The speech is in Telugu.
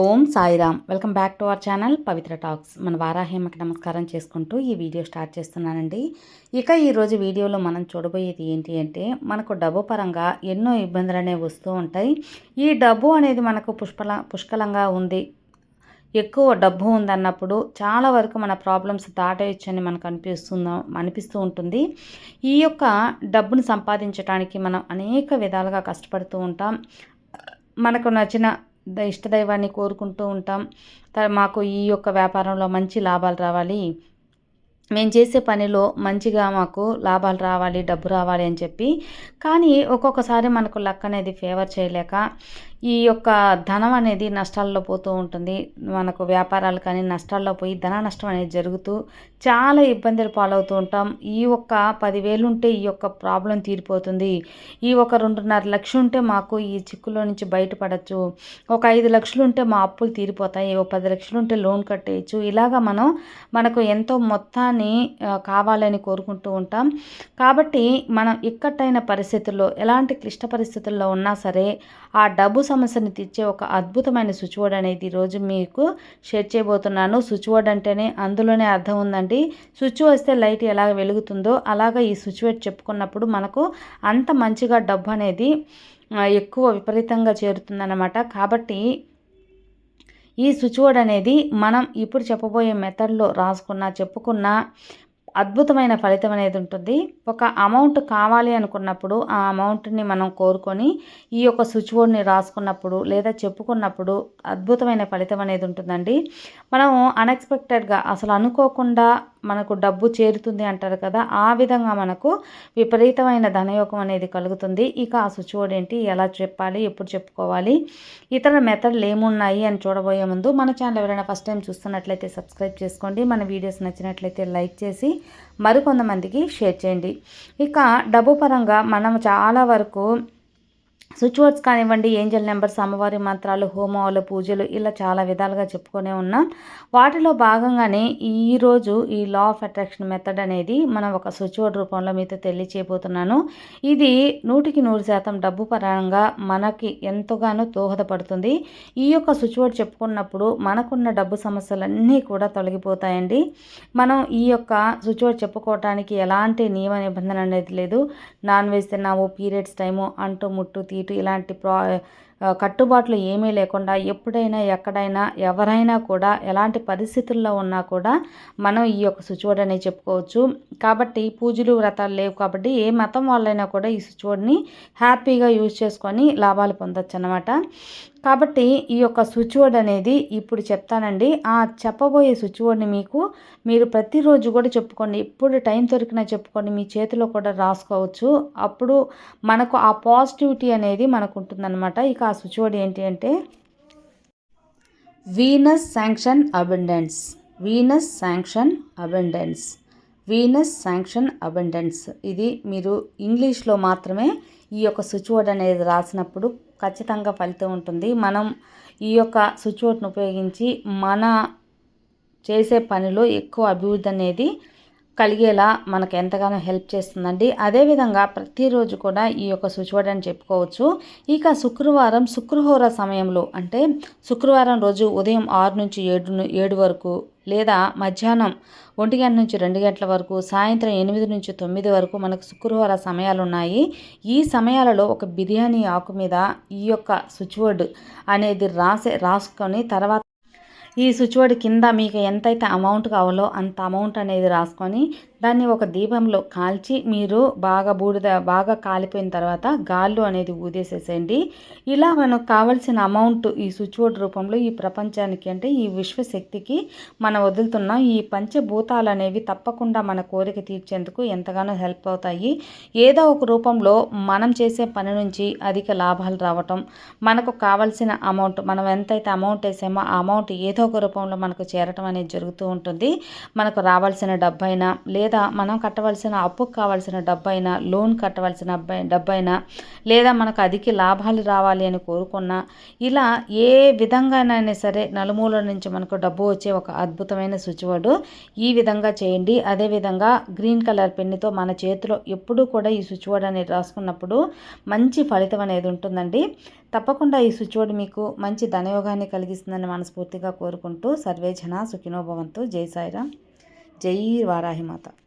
Om Sairam. Welcome back to our channel Pavitra talks. మన వారాహేమకి నమస్కారం చేసుకుంటూ ఈ వీడియో స్టార్ట్ చేస్తున్నానండి. ఇక ఈరోజు వీడియోలో మనం చూడబోయేది ఏంటి అంటే మనకు డబ్బు పరంగా ఎన్నో ఇబ్బందులు అనేవి వస్తూ ఉంటాయి. ఈ డబ్బు అనేది మనకు పుష్పల పుష్కలంగా ఉంది. ఎక్కువ డబ్బు ఉందన్నప్పుడు చాలా వరకు మన ప్రాబ్లమ్స్ దాటేయచ్చని మనకు అనిపిస్తుందా అనిపిస్తూ ఉంటుంది. ఈ యొక్క డబ్బును సంపాదించడానికి మనం అనేక విధాలుగా కష్టపడుతూ ఉంటాం. మనకు నచ్చిన ఇష్టదైవాన్ని కోరుకుంటూ ఉంటాం. త- మాకు ఈ యొక్క వ్యాపారంలో మంచి లాభాలు రావాలి. మేము చేసే పనిలో మంచిగా మాకు లాభాలు రావాలి డబ్బు రావాలి అని చెప్పి. కానీ ఒక్కొక్కసారి మనకు లక్ అనేది ఫేవర్ చేయలేక ఈ యొక్క ధనం అనేది నష్టాల్లో పోతూ ఉంటుంది. మనకు వ్యాపారాలు కానీ నష్టాల్లో పోయి ధన నష్టం అనేది జరుగుతూ చాలా ఇబ్బందులు పాలవుతూ ఉంటాం. ఈ ఒక్క పదివేలు ఉంటే ఈ యొక్క ప్రాబ్లం తీరిపోతుంది. ఈ ఒక రెండున్నర లక్షలు ఉంటే మాకు ఈ చిక్కులో నుంచి బయటపడచ్చు. ఒక ఐదు లక్షలు ఉంటే మా అప్పులు తీరిపోతాయి. ఓ పది లక్షలు ఉంటే లోన్ కట్టేయచ్చు. ఇలాగా మనం మనకు ఎంతో మొత్తాన్ని కావాలని కోరుకుంటూ ఉంటాం. కాబట్టి మనం ఇక్కట్టైన పరిస్థితుల్లో ఎలాంటి క్లిష్ట పరిస్థితుల్లో ఉన్నా సరే ఆ డబ్బు సమస్యను తీర్చే ఒక అద్భుతమైన స్విచ్ బోర్డ్ అనేది ఈరోజు మీకు షేర్ చేయబోతున్నాను. స్విచ్ బోర్డ్ అంటేనే అందులోనే అర్థం ఉందండి. స్విచ్ వస్తే లైట్ ఎలా వెలుగుతుందో అలాగా ఈ స్విచ్ బోర్డ్ చెప్పుకున్నప్పుడు మనకు అంత మంచిగా డబ్బు అనేది ఎక్కువ విపరీతంగా చేరుతుందన్నమాట. కాబట్టి ఈ స్విచ్ బోర్డ్ అనేది మనం ఇప్పుడు చెప్పబోయే మెథడ్లో రాసుకున్న చెప్పుకున్న అద్భుతమైన ఫలితం అనేది ఉంటుంది. ఒక అమౌంట్ కావాలి అనుకున్నప్పుడు ఆ అమౌంట్ని మనం కోరుకొని ఈ యొక్క స్విచ్ బోర్డ్ని రాసుకున్నప్పుడు లేదా చెప్పుకున్నప్పుడు అద్భుతమైన ఫలితం అనేది ఉంటుందండి. మనం అన్ఎక్స్పెక్టెడ్గా అసలు అనుకోకుండా మనకు డబ్బు చేరుతుంది అంటారు కదా ఆ విధంగా మనకు విపరీతమైన ధనయోగం అనేది కలుగుతుంది. ఇక ఆ సుచువడ్ ఏంటి ఎలా చెప్పాలి? ఎప్పుడు చెప్పుకోవాలి? ఇతర మెథడ్లు ఏమున్నాయి అని చూడబోయే ముందు మన ఛానల్ ఎవరైనా ఫస్ట్ టైం చూస్తున్నట్లయితే సబ్స్క్రైబ్ చేసుకోండి. మన వీడియోస్ నచ్చినట్లయితే లైక్ చేసి మరికొంతమందికి షేర్ చేయండి. ఇక డబ్బు పరంగా మనం చాలా వరకు స్విచ్ వర్డ్స్ కానివ్వండి ఏంజల్ నెంబర్స్ అమ్మవారి మంత్రాలు హోమాలు పూజలు ఇలా చాలా విధాలుగా చెప్పుకొనే ఉన్నాం. వాటిలో భాగంగానే ఈరోజు ఈ లా ఆఫ్ అట్రాక్షన్ మెథడ్ అనేది మనం ఒక స్విచ్ వర్డ్ రూపంలో మీతో తెలియచేయబోతున్నాను. ఇది నూటికి నూరు శాతం డబ్బు పరంగా మనకి ఎంతగానో దోహదపడుతుంది. ఈ యొక్క స్విచ్ వర్డ్ చెప్పుకున్నప్పుడు మనకున్న డబ్బు సమస్యలన్నీ కూడా తొలగిపోతాయండి. మనం ఈ యొక్క స్విచ్ వర్డ్ చెప్పుకోవటానికి ఎలాంటి నియమ నిబంధన అనేది లేదు. నాన్ వెజ్ తిన్నాము పీరియడ్స్ టైము అంటూ ముట్టు ఇటు ఇలాంటి ప్రా కట్టుబాట్లు ఏమీ లేకుండా ఎప్పుడైనా ఎక్కడైనా ఎవరైనా కూడా ఎలాంటి పరిస్థితుల్లో ఉన్నా కూడా మనం ఈ యొక్క స్విచ్ అనేది చెప్పుకోవచ్చు. కాబట్టి పూజలు వ్రతాలు లేవు కాబట్టి ఏ మతం వాళ్ళైనా కూడా ఈ స్విచ్ హ్యాపీగా యూజ్ చేసుకొని లాభాలు పొందొచ్చు అన్నమాట కాబట్టి ఈ యొక్క స్విచ్ బోర్డ్ అనేది ఇప్పుడు చెప్తానండి. ఆ చెప్పబోయే స్విచ్ బోర్డ్ని మీకు మీరు ప్రతిరోజు కూడా చెప్పుకోండి. ఎప్పుడు టైం దొరికినా చెప్పుకోండి. మీ చేతిలో కూడా రాసుకోవచ్చు. అప్పుడు మనకు ఆ పాజిటివిటీ అనేది మనకు ఉంటుందన్నమాట. ఇక ఆ స్విచ్ బోర్డ్ ఏంటి అంటే Venus sanction abundance Venus sanction abundance Venus sanction abundance ఇది మీరు ఇంగ్లీష్లో మాత్రమే ఈ యొక్క స్విచ్ బోర్డ్ అనేది రాసినప్పుడు ఖచ్చితంగా ఫలితం ఉంటుంది. మనం ఈ యొక్క స్విచ్ బోర్డ్ను ఉపయోగించి మన చేసే పనిలో ఎక్కువ అభివృద్ధి అనేది కలిగేలా మనకు ఎంతగానో హెల్ప్ చేస్తుందండి. అదేవిధంగా ప్రతిరోజు కూడా ఈ యొక్క స్విచ్ బోర్డ్ అని చెప్పుకోవచ్చు. ఇక శుక్రవారం శుక్రహోర సమయంలో అంటే శుక్రవారం రోజు ఉదయం ఆరు నుంచి ఏడు ఏడు వరకు లేదా మధ్యాహ్నం ఒంటి గంట నుంచి రెండు గంటల వరకు సాయంత్రం ఎనిమిది నుంచి తొమ్మిది వరకు మనకు శుక్రవార సమయాలు ఉన్నాయి ఈ సమయాలలో ఒక బిర్యానీ ఆకు మీద ఈ యొక్క స్విచ్ బోర్డ్ అనేది రాసే రాసుకొని తర్వాత ఈ స్విచ్ బోర్డు కింద మీకు ఎంతైతే అమౌంట్ కావాలో అంత అమౌంట్ అనేది రాసుకొని దాన్ని ఒక దీపంలో కాల్చి మీరు బాగా బూడిద బాగా కాలిపోయిన తర్వాత గాల్లో అనేది ఊదేసేసేయండి. ఇలా మనకు కావాల్సిన అమౌంట్ ఈ స్విచ్ బోర్డ్ రూపంలో ఈ ప్రపంచానికి అంటే ఈ విశ్వశక్తికి మనం వదులుతున్నాం ఈ పంచభూతాలు అనేవి తప్పకుండా మన కోరిక తీర్చేందుకు ఎంతగానో హెల్ప్ అవుతాయి. ఏదో ఒక రూపంలో మనం చేసే పని నుంచి అధిక లాభాలు రావటం మనకు కావాల్సిన అమౌంట్ మనం ఎంతైతే అమౌంట్ వేసామో ఆ అమౌంట్ ఏదో ఒక రూపంలో మనకు చేరటం అనేది జరుగుతూ ఉంటుంది. మనకు రావాల్సిన డబ్బైనా లేదా మనం కట్టవలసిన అప్పుకు కావాల్సిన డబ్బైనా లోన్ కట్టవలసిన అబ్బాయి డబ్బైనా లేదా మనకు అధిక లాభాలు రావాలి అని కోరుకున్నా ఇలా ఏ విధంగానైనా సరే నలుమూల నుంచి మనకు డబ్బు వచ్చే ఒక అద్భుతమైన స్విచ్ బోర్డు ఈ విధంగా చేయండి. అదేవిధంగా గ్రీన్ కలర్ పెన్నుతో మన చేతిలో ఎప్పుడూ కూడా ఈ స్విచ్ బోర్డ్ అనేది రాసుకున్నప్పుడు మంచి ఫలితం అనేది ఉంటుందండి. తప్పకుండా ఈ సుచోడు మీకు మంచి ధనయోగాన్ని కలిగిస్తుందని మనస్ఫూర్తిగా కోరుకుంటూ సర్వే సుఖినోభవంతో జై సాయిరామ్. జై వారాహిమాత.